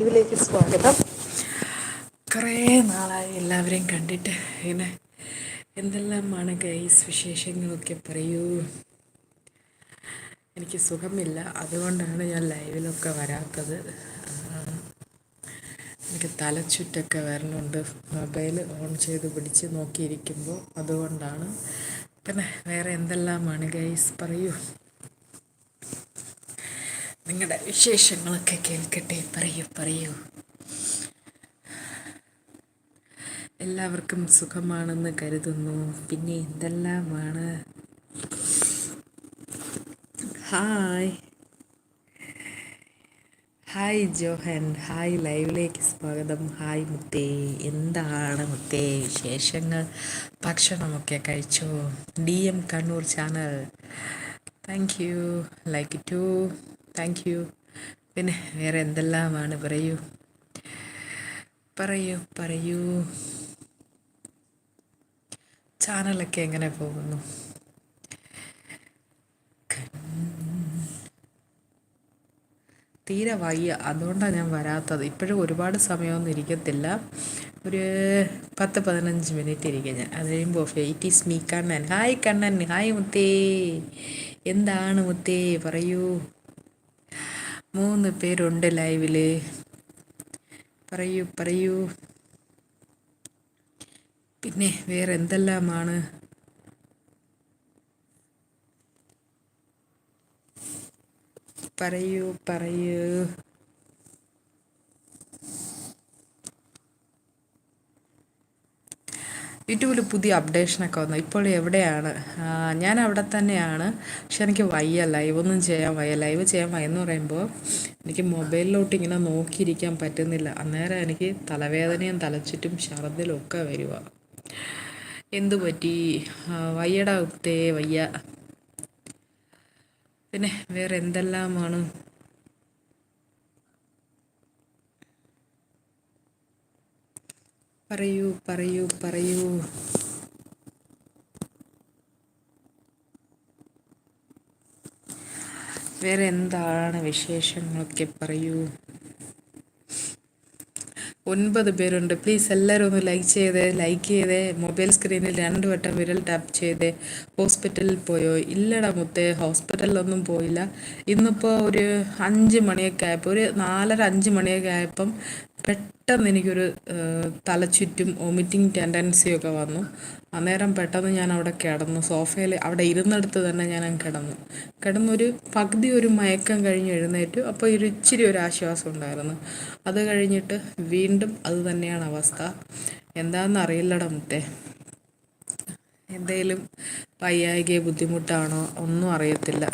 ഇതിലേക്ക് സ്വാഗതം. കുറേ നാളായി എല്ലാവരെയും കണ്ടിട്ട് ഇങ്ങനെ എന്തെല്ലാമാണ് ഗൈസ് വിശേഷങ്ങളൊക്കെ പറയൂ? എനിക്ക് സുഖമില്ല. അതുകൊണ്ടാണ് ഞാൻ ലൈവിലൊക്കെ വരാത്തത്. എനിക്ക് തലച്ചുറ്റൊക്കെ വരണുണ്ട്. മൊബൈൽ ഓൺ ചെയ്ത് പിടിച്ച് നോക്കിയിരിക്കുമ്പോൾ അതുകൊണ്ടാണ്. പിന്നെ വേറെ എന്തെല്ലാമാണ് ഗൈസ് പറയൂ? നിങ്ങളുടെ വിശേഷങ്ങളൊക്കെ കേൾക്കട്ടെ പറയൂ പറയൂ. എല്ലാവർക്കും സുഖമാണെന്ന് കരുതുന്നു. പിന്നെ എന്തെല്ലാമാണ്? Hi hi Johann. ഹായ് ലൈവിലേക്ക് സ്വാഗതം. ഹായ് മുത്തേ. എന്താണ് മുത്തേ വിശേഷങ്ങൾ? ഭക്ഷണമൊക്കെ കഴിച്ചോ? D M Kannur channel thank you like to thank you പിന്നെ വേറെ എന്തെല്ലാമാണ്? പറയൂ. പറയൂ പറയൂ. ചാനലൊക്കെ എങ്ങനെ പോകുന്നു? തീരെ വയ്യ. അതുകൊണ്ടാണ് ഞാൻ വരാത്തത്. ഇപ്പോഴും ഒരുപാട് സമയമൊന്നും ഇരിക്കത്തില്ല. ഒരു പത്ത് പതിനഞ്ച് മിനിറ്റ് ഇരിക്കും ഞാൻ. അത് കഴിയുമ്പോൾ it is me Kannan. Hi Kannan. Hi മുത്തേ. എന്താണ് മുത്തേ? പറയൂ. മൂന്ന് പേരുണ്ട് ലൈവിൽ. പറയൂ പറയൂ. പിന്നെ വേറെ എന്തെല്ലാമാണ് പറയൂ പറയൂ. യൂട്യൂബിൽ പുതിയ അപ്ഡേഷനൊക്കെ വന്നു. ഇപ്പോൾ എവിടെയാണ്? ഞാൻ അവിടെ തന്നെയാണ്. പക്ഷെ എനിക്ക് വയ്യ ലൈവൊന്നും ചെയ്യാൻ വയ്യ. ലൈവ് ചെയ്യാൻ വയ്യ എന്ന് പറയുമ്പോൾ എനിക്ക് മൊബൈലിലോട്ട് ഇങ്ങനെ നോക്കിയിരിക്കാൻ പറ്റുന്നില്ല. അന്നേരം എനിക്ക് തലവേദനയും തലച്ചുറ്റും ഛർദിലും ഒക്കെ വരിക എന്തു പറ്റി? വയ്യടാ ഉത്തേ വയ്യ. പിന്നെ വേറെ എന്തെല്ലാമാണ്? പറയൂ പറയൂ പറയൂ. വേറെ എന്താണ് വിശേഷങ്ങളൊക്കെ പറയൂ? ഒൻപത് പേരുണ്ട്. പ്ലീസ് എല്ലാവരും ഒന്ന് ലൈക്ക് ചെയ്തേ ലൈക്ക് ചെയ്തേ. മൊബൈൽ സ്ക്രീനിൽ രണ്ട് വട്ടം വിരൽ ടാപ്പ് ചെയ്തേ. ഹോസ്പിറ്റലിൽ പോയോ? ഇല്ലടാ മുത്തേ ഹോസ്പിറ്റലിലൊന്നും പോയില്ല. ഇന്നിപ്പോൾ ഒരു അഞ്ച് മണിയൊക്കെ ആയപ്പോൾ ഒരു നാലര അഞ്ച് മണിയൊക്കെ ആയപ്പം പെട്ടെന്ന് എനിക്കൊരു തലച്ചുറ്റും ഒമിറ്റിംഗ് ടെൻഡൻസിയൊക്കെ വന്നു. അന്നേരം പെട്ടെന്ന് ഞാൻ അവിടെ കിടന്നു. സോഫയിൽ അവിടെ ഇരുന്നെടുത്ത് തന്നെ ഞാൻ കിടന്നു. കിടന്നൊരു പകുതി ഒരു മയക്കം കഴിഞ്ഞ് എഴുന്നേറ്റു. അപ്പോൾ ഒരു ഇച്ചിരി ഒരു ആശ്വാസം ഉണ്ടായിരുന്നു. അത് കഴിഞ്ഞിട്ട് വീണ്ടും അത് തന്നെയാണ് അവസ്ഥ. എന്താണെന്ന് അറിയില്ലട മുത്തേ. എന്തെങ്കിലും വയ്യായികയോ ബുദ്ധിമുട്ടാണോ ഒന്നും അറിയത്തില്ല.